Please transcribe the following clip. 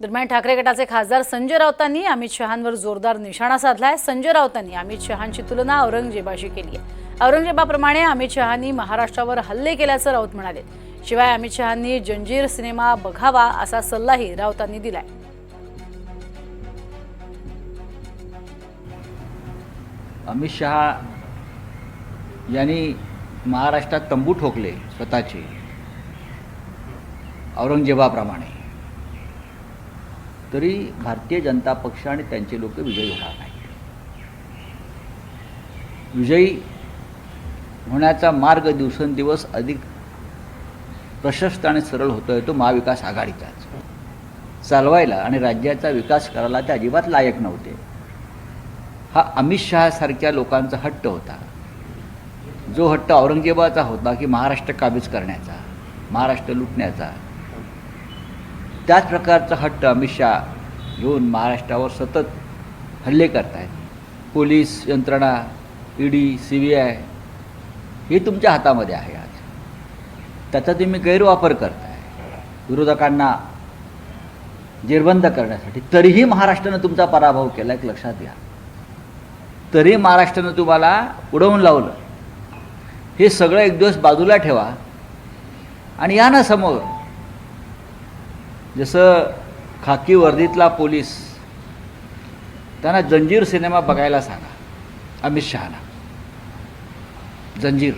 दरम्यान ठाकरे गटाचे खासदार संजय राऊतांनी अमित शहांवर जोरदार निशाणा साधलाय. संजय राऊतांनी अमित शहांची तुलना औरंगजेबाशी केली आहे औरंगजेबाप्रमाणे अमित शहांनी महाराष्ट्रावर हल्ले केल्याचं राऊत म्हणाले. शिवाय अमित शहांनी जंजीर सिनेमा बघावा असा सल्लाही राऊतांनी दिलाय. अमित शहा यांनी महाराष्ट्रात तंबू ठोकले स्वतःचे. औरंगजेबाप्रमाणे. तरी भारतीय जनता पक्ष आणि त्यांचे लोक विजयी होणार नाही विजयी होण्याचा मार्ग दिवसेंदिवस अधिक प्रशस्त आणि सरळ होतोय तो महाविकास आघाडीचाच. चालवायला आणि राज्याचा विकास करायला ते अजिबात लायक नव्हते. हा अमित शहासारख्या लोकांचा हट्ट होता. जो हट्ट औरंगजेबाचा होता की महाराष्ट्र काबीज करण्याचा महाराष्ट्र लुटण्याचा. त्याच प्रकारचा हट्ट अमित शहा घेऊन महाराष्ट्रावर सतत हल्ले करत आहेत पोलीस यंत्रणा ईडी सी बी आय हे तुमच्या हातामध्ये आहे आज. त्याचा तुम्ही गैरवापर करताय. विरोधकांना जेरबंद करण्यासाठी तरीही महाराष्ट्रानं तुमचा पराभव केला एक लक्षात घ्या. तरी महाराष्ट्रानं तुम्हाला उडवून लावलं. हे सगळं एक दिवस बाजूला ठेवा. आणि या ना समोर जसं खाकी वर्दीतला पोलीस त्यांना जंजीर सिनेमा बघायला सांगा अमित शहाना. जंजीर.